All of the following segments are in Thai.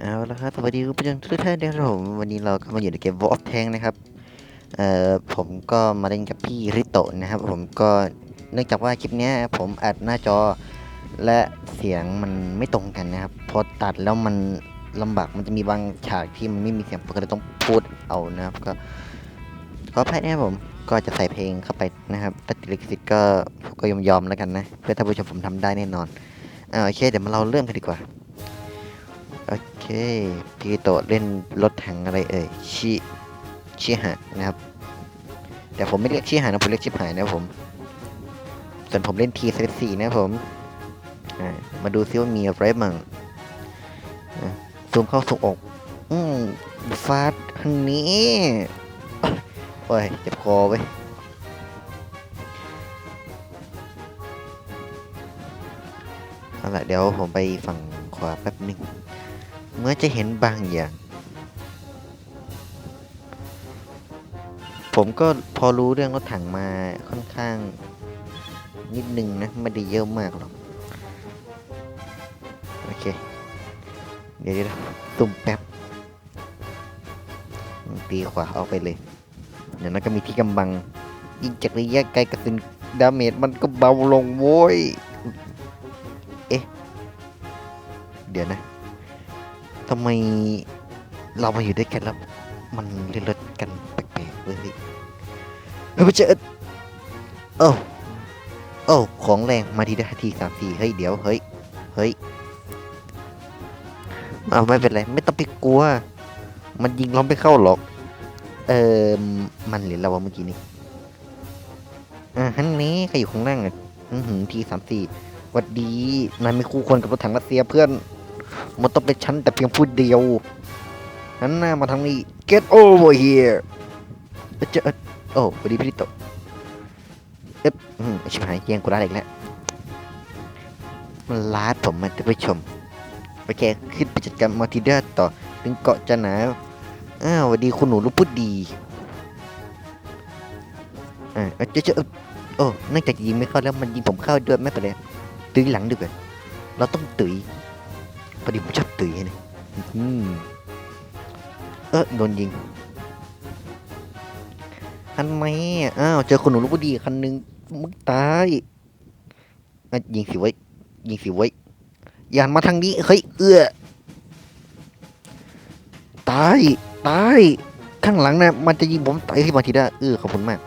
เอาละครับสวัสดีคุณผู้ชมทุกท่านนะครับผมวันนี้เราก็มาอยู่ในเกม War of Tank นะครับเอ่อผมก็มาเล่นกับพี่ริโตะนะครับ ผมก็เนื่องจากว่าคลิปนี้ผมอัดหน้าจอและเสียงมันไม่ตรงกันนะครับพอตัดแล้วมันลำบากมันจะมีบางฉากที่มันไม่มีเสียงผมก็เลยต้องพูดเอานะครับ ก็ก็แพ้นะครับผมก็จะใส่เพลงเข้าไปนะครับถ้าติดลิขสิทธิ์ก็ผมก็ยอมยอมๆแล้วกันนะ เพื่อท่านผู้ชมผมทำได้แน่นอนอ่าโอเคเดี๋ยวมาเราเริ่มกันดีกว่า โอเคพี่โตเล่นรถถังอะไรเอ่ยชิชิหะนะครับแต่ผมไม่เรียกชิหะนะผมเรียกชิหายนะผม ส่วนผมเล่นทีเซสี่นะผมมาดูซิว่ามีอะไรบ้างซูมเข้าซูมอก อืมฟาดทางนี้โอ้ยเจ็บคอเว้ยเอาละเดี๋ยวผมไปฝั่งขวาแป๊บหนึ่ง เมื่อจะเห็นบางอย่าง ผมก็พอรู้เรื่องรถถังมาค่อนข้าง นิดนึงนะ ไม่ได้เยอะมากหรอก โอเค เดี๋ยวเดี๋ยวตุ่มแป๊บ ตีขวาเอาไปเลย เดี๋ยวนั้นก็มีที่กำบัง ยิงจากระยะไกลกระสุนดาเมจมันก็เบาลงโว้ย เอ๊ะ เดี๋ยวนะ ทำไมเรามาอยู่ด้วยกันแล้วมันเลื่อนรถกันแปลกๆเว้ยเฮ้ยไปเจอโอ้โอ้ของแรงมาทีได้ทีสามสี่เฮ้ยเดี๋ยวเฮ้ยเฮ้ยเอาไม่เป็นไรไม่ต้องไปกลัว มันยิงเราไม่เข้าหรอก เออมันเหรือเราเมื่อกี้นี้อ่าฮันนี้ใครอยู่ข้างล่างอะอือหือทีสามสี่วัดดีนายไม่คู่ควรกับรถถังรัสเซียเพื่อน มันต้องเป็นฉันแต่เพียงผู้เดียวนั้นหน้ามาทางนี้ get over here เอ้ยเจอเอ้ยโอ้วัสดีพี่โตเอ๊ะอืมชิบหายแย่งกูได้อีกแล้วมันลาดผมมาท่านผู้ชมโอเคขึ้นไปจัดการมาทีเดอร์ต่อถึงเกาะจะหนาอ้าวสวัสดีคุณหนูลูกพูดดีอ่าเอ้ยเจอเจอเอ้ยโอ้นอกจากยิงไม่เข้าแล้วมันยิงผมเข้าด้วยไม่เป็นไรตื้อหลังดีกว่าเราต้องตื้อ พอดีผมชอบตุ๋ยนะอืมเออโดนยิงอันไหมอะอ้าวเจอคนหนูลูกผู้ดีคันหนึ่งมึงตายอะยิงสิไว้ยยิงสิไว้ยอย่ามาทางนี้เฮ้ยเอื้อตายตายข้างหลังนะมันจะยิงผมตายที่มาทีได้เออขอบคุณมาก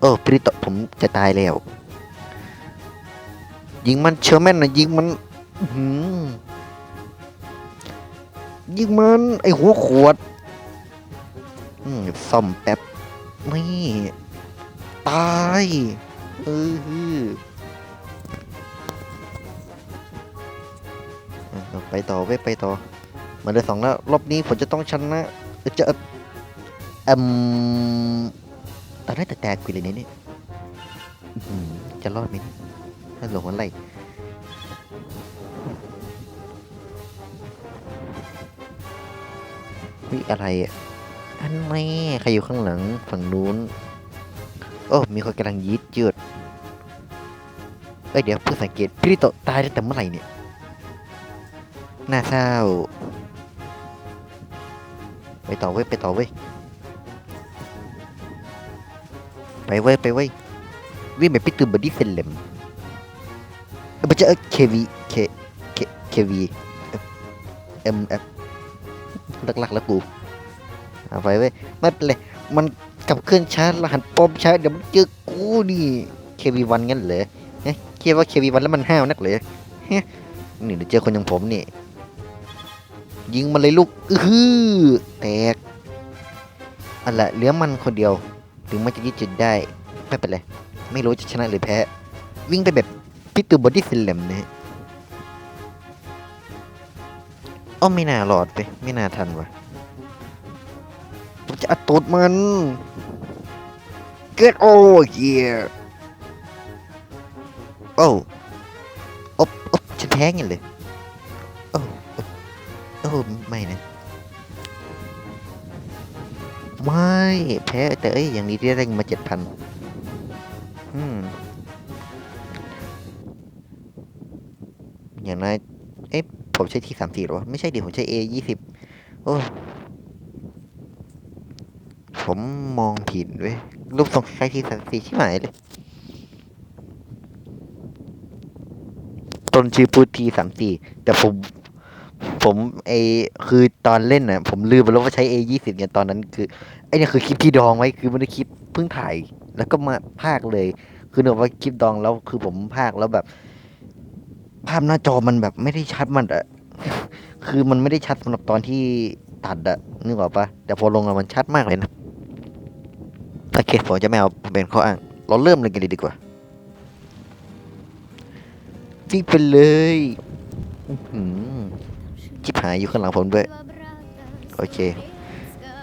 เออปริโตะผมจะตายแล้ว ยิงมันเชอร์แมนนะยิงมัน อื้อหือยิงมัน ไอหัวขวด อืมซ่อมแป๊บนี่ตายเออฮือไปต่อเว้ยไปต่อมาเลยสองแล้ว รอบนี้ผมจะต้องชนะจะเอ่มตอนแรกแต่แตกไปเลยเนี่ยจะรอดไหมถ้าหลงอะไร วิอะไรอะอันแม่ใครอยู่ข้างหลังฝั่งนู้น โอ้ มีคนกำลังยีดจืดเอ้ยเดี๋ยวเพื่อสังเกตพี่ริโตตายตั้งแต่เมื่อไหร่เนี่ยน่าเศร้า ไปต่อเว้ยไปต่อเว้ยไปเว้ยไปเว้ยวิ่งไปปิดตื่นบอดี้เซนเลมเออไม่ใช่เออเควีเคเคเควีเอ็มเอฟ หลักๆแล้วกูเอาไปเว้ยไม่เป็นไรมันกับเครื่องชาร์จรหัสปลอมชาเดี๋ยวมันเจอกูนี่เควีวันงั้นเหรอเฮ้ยคิดว่าเควีวันแล้วมันห้าวนักเหรอเฮ้ยนี่เดี๋ยวเจอคนอย่างผมนี่ ยิงมันเลยลูกอื้ออแตกอันละเหลือมันคนเดียว ถึงมันจะยึดจุดได้ไม่เป็นไรไม่รู้จะชนะหรือแพ้ วิ่งไปแบบพิตูบอดี้ซิลเลมนะฮะ อ้อไม่น่ารอดไปไม่น่าทันวะผมจะอัดตูดมัน Get over here โอ้โอบโอบฉันแพ้เงี้ยเลยโอ้โอ้โอ้ไม่นะ ไม่แพ้แต่เอ้ยอย่างนี้ได้เงินมาเจ็ดพันอืมอย่างน้อยเอ๊ะ ผมใช้ที่สามสี่หรอไม่ใช่ดิผมใช้ A ยี่สิบโอ้ผมมองผิดเว้ยรูปทรงคล้ายที่สามสี่ใชิบหายเลยต้นชื่อพูดทีสามสี่แต่ผม ผมไอคือตอนเล่นน่ะ ผมลืมไปแล้วว่าใช้ A ยี่สิบเนี่ยตอนนั้น คือไอเนี่ยคือคลิปที่ดองไว้คือไม่ได้คลิปเพิ่งถ่าย แล้วก็มาภาคเลย คือเนื่องว่าคลิปดองแล้วคือผมภาคแล้วแบบ ภาพหน้าจอมันแบบไม่ได้ชัดมันอะคือมันไม่ได้ชัดสำหรับตอนที่ตัดอะนึกออกปะแต่พอลงอะมันชัดมากเลยนะโอเคผมจะไม่เอาเป็นข้ออ้างเราเริ่มเลยกันดีกว่าวิ่งไปเลยอื้อหือชิบหายอยู่ข้างหลังผมด้วย โอเค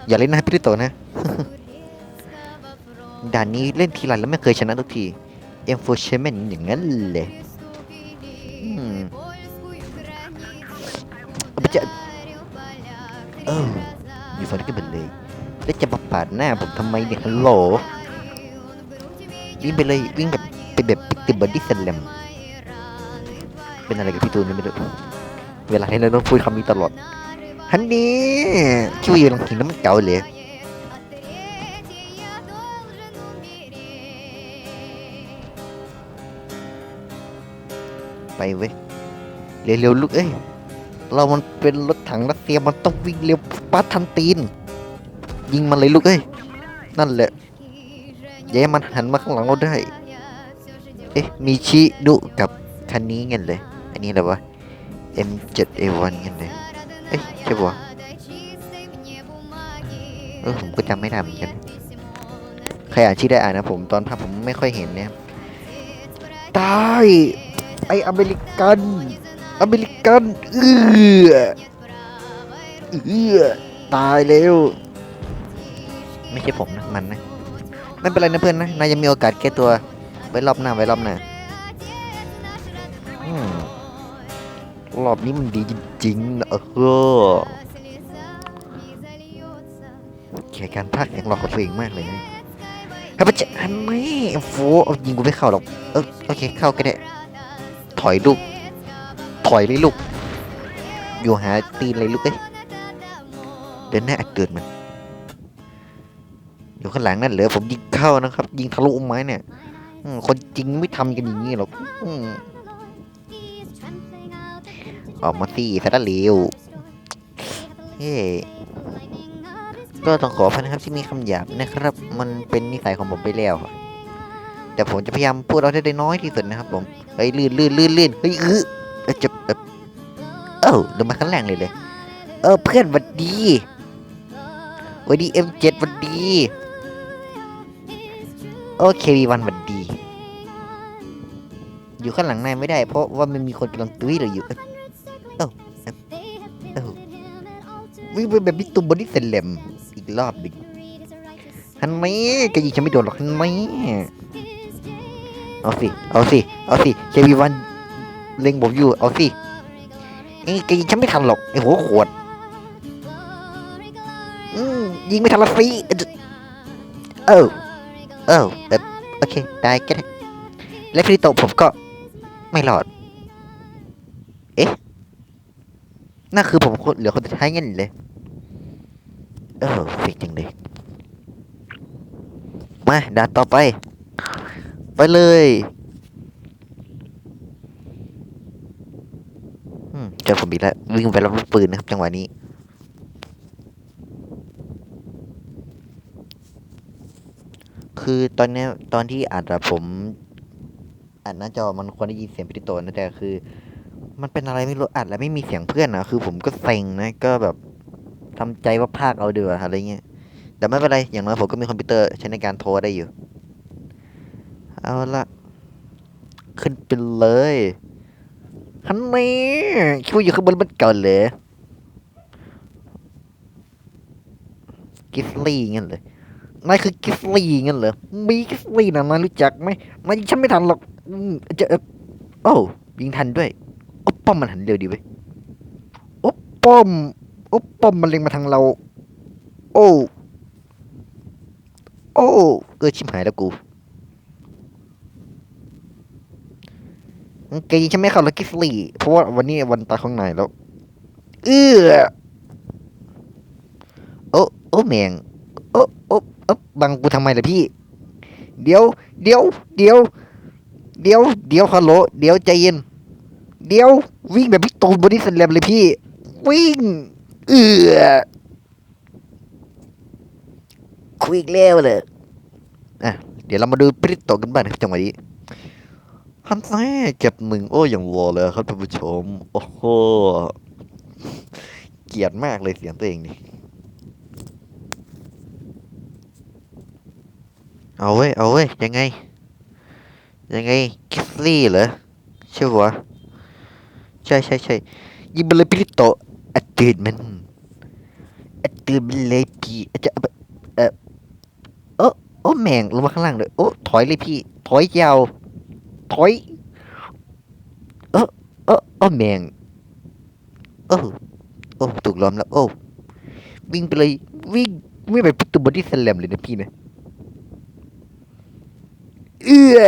อย่าเล่นนะพี่ลิโตนะ ด่านนี้เล่นทีไรแล้วไม่เคยชนะทุกทีเอ็มโฟเชมนอย่างนั้นเลย จะเอออยู่ฝั่งนี้กันหมดเลย แล้วจะมาปาดหน้าผมทำไมเนี่ยฮัลโหลวิ่งไปเลยวิ่งแบบเป็นแบบติดบอดี้สแลมเป็นอะไรกับพี่ตูนไม่รู้เวลาที่เราต้องพูดคำนี้ตลอดฮันนี่คิดว่าอยู่หลังหินแล้วมันเก่าเลย เว้ยเร็วๆลูกเอ้ยเรามันเป็นรถถังรัสเซียมันต้องวิ่งเร็วปัดทันตีน ยิงมันเลยลูกเอ้ยนั่นแหละอย่าให้มันหันมาข้างหลังเราได้ เอ๊ะมีชิดุกับคันนี้เงี้ยเลย อันนี้อะไรวะ M7A1 เงี้ยเลยเอ๊ะใช่ปะวะเออผมก็จำไม่ได้เหมือนกันใครอ่านชื่อได้อ่านนะผมตอนภาพผมไม่ค่อยเห็นเนี่ยตาย ไออเมริกัน อเมริกัน เอือเอือตายแล้วไม่ใช่ผมนะ มันนะ ไม่เป็นไรนะเพื่อนนะ นายยังมีโอกาสแก้ตัว ไว้รอบหน้า ไว้รอบหน้า รอบนี้มันดีจริงๆนะเออแค่การพากย์อย่างหลอกของตัวเองมากเลยนะครับจะอันไม่โฟเอายิงกูไม่เข้าหรอก เออโอเคเข้าก็ได้ ถอยลูก ถอยเลยลูก อยู่หาตีนเลยลูกเอ้ยเดินหน้าอัดเตือนมัน อยู่ข้างหลังนั่นเหรอผมยิงเข้านะครับ ยิงทะลุไม้เนี่ยคนจริงไม่ทำกันอย่างนี้หรอกออกมาสิสารเลวเฮ้ก็ต้องขออภันะครับที่มีคำหยาบนะครับ มันเป็นนิสัยของผมไปแล้ว แต่ผมจะพยายามพูดเอาได้น้อยที่สุดนะครับผมเฮ้ยลื่นลื่นลื่นลื่นเฮ้ยเออเอ้ยจะเอ้ยเอ้าลงมาข้างล่างเลยเลย เออเพื่อนวัดดีวัดดีเอ็มเจ็ดวัดดีโอเควีวันวัดดี อยู่ข้างหลังนายไม่ได้ เพราะว่ามันมีคนกำลังตุ้ยเราอยู่เอ้าเอ้าเอ้าวิ่งไปแบบมิตุบอดี้เซเลมอีกรอบหนึ่งฮันไหมแกยิงฉันไม่โดนหรอกฮันไหม เอาสิ เอาสิ เอาสิเควีวันเล็งผมอยู่ เอาสิเอ้แกยิงฉันไม่ทันหรอก ไอ้หัวขวด อืมยิงไม่ทันละสิเออเออเออโอเค ได้ก็ได้และฟริโตผมก็ไม่รอด เอ๊ะนั่นคือผมคนเหลือคนสุดท้ายเงี้ยเลย เออฟิกจริงเลย มาด่านต่อไป ไปเลยอืมเจอผมอีกแล้ววิ่งไปรับลูกปืนนะครับจังหวะนี้ คือตอนนี้ตอนที่อัดอะผมอัดหน้าจอมันควรได้ยินเสียงพิธีโตนะแต่คือ มันเป็นอะไรไม่รู้อัดแล้วไม่มีเสียงเพื่อนอะคือผมก็เซ็งนะก็แบบทำใจว่าภาคเอาเดืออะไรเงี้ยแต่ไม่เป็นไรอย่างน้อยผมก็มีคอมพิวเตอร์ใช้ในการโทรได้อยู่ เอาละ ขึ้นไปเลยฮันนี่คิดว่าอยู่ข้างบนมันเก่าเลยกิสลี่งั้นเลยนายคือกิฟลี่งั้นเหรอมีกิฟลี่นะนายรู้จักไหมนายฉันไม่ทันหรอกจะโอ้ยิงทันด้วยโอ้ป้อมมันหันเร็วดีเว้ยโอ้ป้อมโอ้ป้อมมันเล็งมาทางเรา โอ้ โอ้เออชิมหายแล้วกู แกยิงฉันไม่เข้าล้วกิฟลี่เพราะว่าวันนี้วันตายของนายแล้ว เอื้อโอ้โอ้แมงโอ้โอ้โอ้บังกูทำไมล่ะพี่ เดี๋ยว เดี๋ยว เดี๋ยว เดี๋ยว เดี๋ยวฮัลโหลเดี๋ยวใจเย็น เดี๋ยว วิ่งแบบพี่ตูนบอดี้สแลมเลยพี่ วิ่ง เอื้อคุยอีกแล้วเลยอะ เดี๋ยวเรามาดูปริตโตกันบ้างนะครับจังหวะนี้ ฮันแซ่เก็บหนึ่งโอ้อย่างวอเลยครับท่านผู้ชม โอ้โห เกลียดมากเลยเสียงตัวเองนี่เอาเว้ย เอาเว้ย ยังไง ยังไงคิสลี่เหรอใช่ปะวะใช่ใช่ใช่ยิงไปเลยพิริโตะอัดตื่นมันอัดตื่นมันเลยพี่อาจจะเออโอ้โอ้แม่งลงมาข้างล่างเลยโอ้ถอยเลยพี่ ถอยยาว ถอย เออเออเออแมงโอ้โอ้ถูกล้อมแล้ว โอ้ วิ่งไปเลย วิ่งวิ่งไปประตูบอดี้สแลมเลยนะพี่นะ เอื้อ